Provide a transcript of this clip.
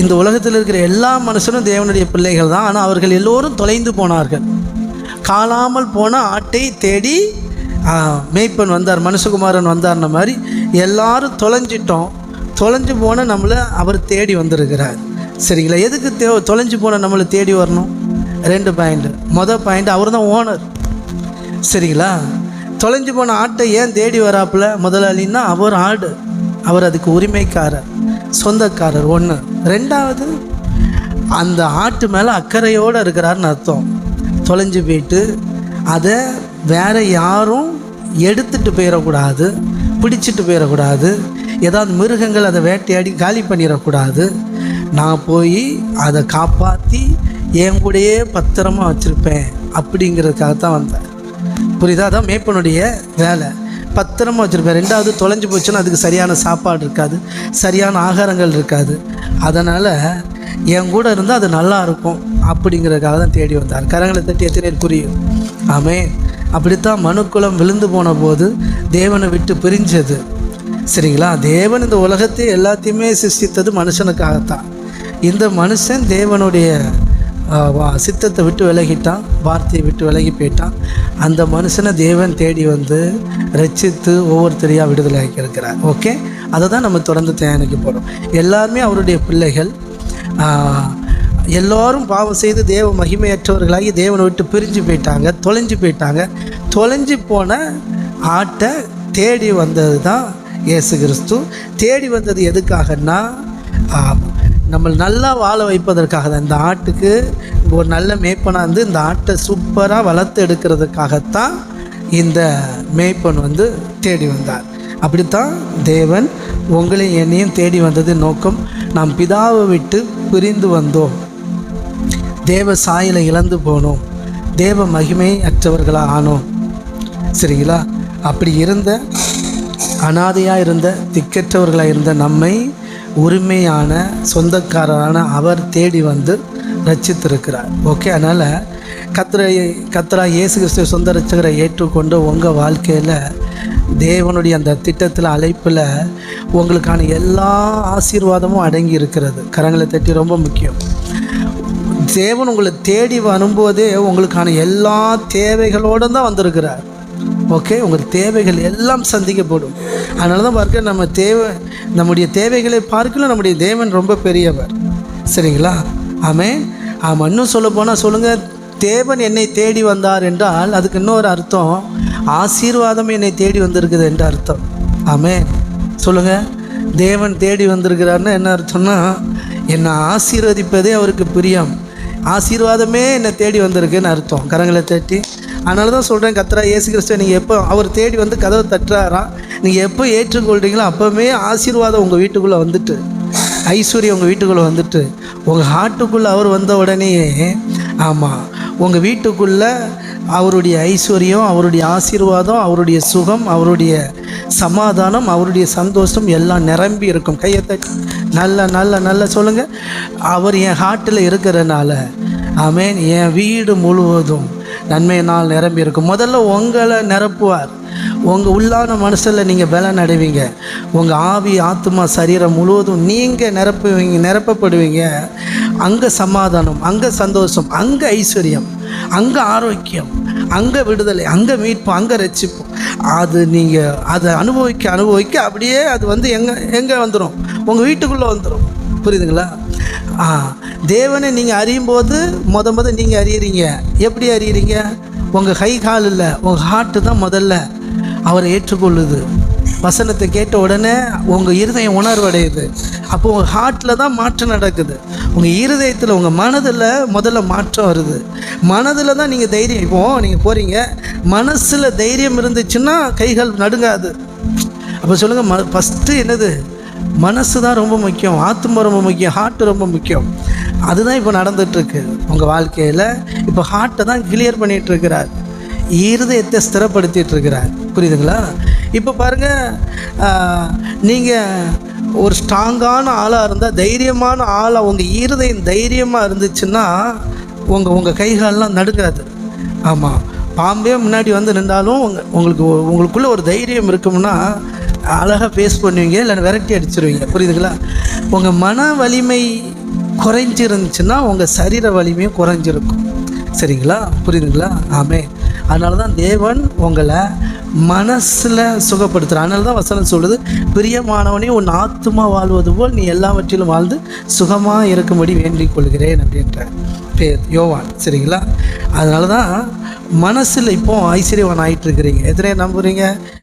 இந்த உலகத்தில் இருக்கிற எல்லா மனுஷனும் தேவனுடைய பிள்ளைகள் தான். ஆனால் அவர்கள் எல்லோரும் தொலைந்து போனார்கள். காணாமல் போன ஆட்டை தேடி மேய்ப்பன் வந்தார் மனுஷகுமாரன் வந்தார்ன மாதிரி எல்லாரும் தொலைஞ்சிட்டோம். தொலைஞ்சு போன நம்மளை அவர் தேடி வந்திருக்கிறார். சரிங்களா? எதுக்கு தே தொலைஞ்சு போன நம்மளை தேடி வரணும்? ரெண்டு பாயிண்ட் மொதல் பாயிண்ட் அவர் தான் ஓனர். சரிங்களா? தொலைஞ்சு போன ஆட்டை ஏன் தேடி வராப்புல? முதலாளின்னா அவர் ஆடு. அவர் அதுக்கு உரிமைக்காரர் சொந்தக்காரர் ஒன்று ரெண்டாவது அந்த ஆட்டு மேலே அக்கறையோடு இருக்கிறாருன்னு அர்த்தம். தொலைஞ்சு போயிட்டு அதை வேறு யாரும் எடுத்துட்டு போயிடக்கூடாது பிடிச்சிட்டு போயிடக்கூடாது ஏதாவது மிருகங்கள் அதை வேட்டையாடி காலி பண்ணிடக்கூடாது நான் போய் அதை காப்பாற்றி என் கூடயே பத்திரமாக வச்சுருப்பேன் அப்படிங்கிறதுக்காக தான் வந்தேன். புரியுதா? அதான் மேப்பனுடைய வேலை. பத்திரமா வச்சுருப்பேன் ரெண்டாவது தொலைஞ்சு போச்சுன்னா அதுக்கு சரியான சாப்பாடு இருக்காது. சரியான ஆகாரங்கள் இருக்காது. அதனால் என் கூட இருந்தால் அது நல்லா இருக்கும் அப்படிங்கிறதுக்காக தான் தேடி வந்தார். கரங்களை தட்டி எத்தனை பேர் புரியும்? ஆமே அப்படித்தான் மனுக்குலம் விழுந்து போன போது தேவனை விட்டு பிரிஞ்சது. சரிங்களா? தேவன் இந்த உலகத்தை எல்லாத்தையுமே சிருஷ்டித்தது மனுஷனுக்காகத்தான். இந்த மனுஷன் தேவனுடைய சித்தத்தை விட்டு விலகிட்டான் வார்த்தையை விட்டு விலகி போயிட்டான். அந்த மனுஷனை தேவன் தேடி வந்து ரச்சித்து ஒவ்வொருத்தரையாக விடுதலை இருக்கிறார். ஓகே? அதை தான் நம்ம தொடர்ந்து தியானிக்க போகிறோம் எல்லாருமே அவருடைய பிள்ளைகள் எல்லோரும் பாவம் செய்து தேவ மகிமையற்றவர்களாகி தேவனை விட்டு பிரிஞ்சு போயிட்டாங்க தொலைஞ்சு போயிட்டாங்க. தொலைஞ்சு போன ஆட்டை தேடி வந்தது தான் இயேசு கிறிஸ்து. தேடி வந்தது எதுக்காகன்னா நம்ம நல்லா வாழ வைப்பதற்காக தான். இந்த ஆட்டுக்கு ஒரு நல்ல மேய்ப்பனாக இருந்து இந்த ஆட்டை சூப்பராக வளர்த்து எடுக்கிறதுக்காகத்தான் இந்த மேய்ப்பன் வந்து தேடி வந்தார். அப்படித்தான் தேவன் உங்களையும் என்னையும் தேடி வந்தது நோக்கம் நாம் பிதாவை விட்டு பிரிந்து வந்தோம். தேவ சாயலை இழந்து போனோம். தேவ மகிமை அற்றவர்களாக ஆனோம். சரிங்களா? அப்படி இருந்த அனாதையாக இருந்த திக்கற்றவர்களாக இருந்த நம்மை உரிமையான சொந்தக்காரரான அவர் தேடி வந்து ரச்சித்திருக்கிறார் ஓகே அதனால் கத்திரை கத்ரா இயேசு கிறிஸ்துவ சொந்த ரட்சகரை ஏற்றுக்கொண்டு உங்கள் வாழ்க்கையில் தேவனுடைய அந்த திட்டத்தில் அழைப்பில் உங்களுக்கான எல்லா ஆசீர்வாதமும் அடங்கி இருக்கிறது. கரங்களை தட்டி ரொம்ப முக்கியம். தேவன் உங்களை தேடி வரும்போதே உங்களுக்கான எல்லா தேவைகளோடு தான் வந்திருக்கிறார். ஓகே உங்கள் தேவைகள் எல்லாம் சந்திக்கப்படும். அதனால தான் பார்க்க நம்ம தேவை நம்முடைய தேவைகளை பார்க்கலாம் நம்முடைய தேவன் ரொம்ப பெரியவர். சரிங்களா? ஆமே ஆமாம் இன்னும் சொல்ல போனால் சொல்லுங்கள் தேவன் என்னை தேடி வந்தார் என்றால் அதுக்கு இன்னொரு அர்த்தம் ஆசீர்வாதம் என்னை தேடி வந்திருக்குது என்ற அர்த்தம். ஆமே சொல்லுங்கள் தேவன் தேடி வந்திருக்கிறாருன்னு என்ன அர்த்தம்னா என்னை ஆசீர்வதிப்பதே அவருக்கு பிரியம். ஆசீர்வாதமே என்னை தேடி வந்திருக்குன்னு அர்த்தம். கரங்களை தட்டி அதனால தான் சொல்கிறேன் கத்ரா ஏசு கிறிஸ்துவ நீங்கள் எப்போ அவர் தேடி வந்து கதவை தட்டுறாராம் நீங்கள் எப்போ ஏற்றுக்கொள்கிறீங்களோ அப்போவே ஆசீர்வாதம் உங்கள் வீட்டுக்குள்ளே வந்துட்டு ஐஸ்வர்யம் உங்கள் வீட்டுக்குள்ளே வந்துட்டு உங்கள் ஹார்ட்டுக்குள்ளே அவர் வந்த உடனே ஆமாம் உங்கள் வீட்டுக்குள்ளே அவருடைய ஐஸ்வர்யம் அவருடைய ஆசீர்வாதம் அவருடைய சுகம் அவருடைய சமாதானம் அவருடைய சந்தோஷம் எல்லாம் நிரம்பி இருக்கும். கையத்தை நல்ல நல்ல நல்ல சொல்லுங்கள் அவர் என் ஹார்ட்டில் இருக்கிறனால ஆமென். என் வீடு முழுவதும் நன்மையினால் நிரம்பி இருக்கும் முதல்ல உங்களை நிரப்புவார். உங்கள் உள்ளான மனசில் நீங்கள் பலன் அடைவீங்க. உங்கள் ஆவி ஆத்மா சரீரம் முழுவதும் நீங்கள் நிரப்புவீங்க நிரப்பப்படுவீங்க. அங்கே சமாதானம் அங்கே சந்தோஷம் அங்கே ஐஸ்வர்யம் அங்கே ஆரோக்கியம் அங்கே விடுதலை அங்கே மீட்பு அங்கே ரட்சிப்பு. அது நீங்கள் அதை அனுபவிக்க அனுபவிக்க அப்படியே அது வந்து எங்கே எங்கே வந்துடும் உங்கள் வீட்டுக்குள்ளே வந்துடும் புரியுதுங்களா? ஆ தேவனை நீங்கள் அறியும் போது முத முத நீங்கள் அறியறீங்க. எப்படி அறியறீங்க? உங்கள் கை கால் இல்லை. உங்கள் ஹார்ட்டு தான் முதல்ல. அவரை ஏற்றுக்கொள்ளுது. வசனத்தை கேட்ட உடனே உங்கள் இருதயம் உணர்வடையுது. அப்போ உங்கள் ஹார்ட்டில் தான் மாற்றம் நடக்குது. உங்கள் இருதயத்தில் உங்கள் மனதில் முதல்ல மாற்றம் வருது. மனதில் தான் நீங்கள் தைரியம். இப்போ நீங்கள் போகிறீங்க மனசில் தைரியம் இருந்துச்சுன்னா கைகள் நடுங்காது. அப்போ சொல்லுங்கள் ம ஃபஸ்ட்டு என்னது? மனசு தான் ரொம்ப முக்கியம் ஆத்மா ரொம்ப முக்கியம் ஹார்ட்டு ரொம்ப முக்கியம். அதுதான் இப்போ நடந்துகிட்ருக்கு உங்கள் வாழ்க்கையில் இப்போ ஹார்ட்டை தான் கிளியர் பண்ணிகிட்ருக்கிறார் இருதயத்தை ஸ்திரப்படுத்திட்டு இருக்கிறார் புரியுதுங்களா? இப்போ பாருங்கள் நீங்கள் ஒரு ஸ்ட்ராங்கான ஆளாக இருந்தால் தைரியமான ஆளாக உங்கள் இருதயம் தைரியமாக இருந்துச்சுன்னா உங்கள் உங்கள் கைகாலெலாம் நடுங்காது. ஆமாம் பாம்பே முன்னாடி வந்து நின்றாலும் உங்கள் உங்களுக்கு உங்களுக்குள்ளே ஒரு தைரியம் இருக்கும்னா அழகாக ஃபேஸ் பண்ணுவீங்க இல்லை விரட்டி அடிச்சிருவீங்க. புரியுதுங்களா? உங்கள் மன வலிமை குறைஞ்சிருந்துச்சுன்னா உங்கள் சரீர வலிமையும் குறைஞ்சிருக்கும். சரிங்களா? புரியுதுங்களா? ஆமே. அதனால தான் தேவன் உங்களை மனசில் சுகப்படுத்துகிறார் அதனால தான் வசனம் சொல்லுது பிரியமானவனே உன் ஆத்மா வாழ்வது போல் நீ எல்லாவற்றிலும் வாழ்ந்து சுகமாக இருக்கும்படி வேண்டிக் கொள்கிறேன் அப்படின்ற பேர் யோவான். சரிங்களா? அதனால தான் மனசில் இப்போ ஐஸ்வர்யவான் ஆகிட்டு இருக்கிறீங்க எத்தனை நம்புறீங்க?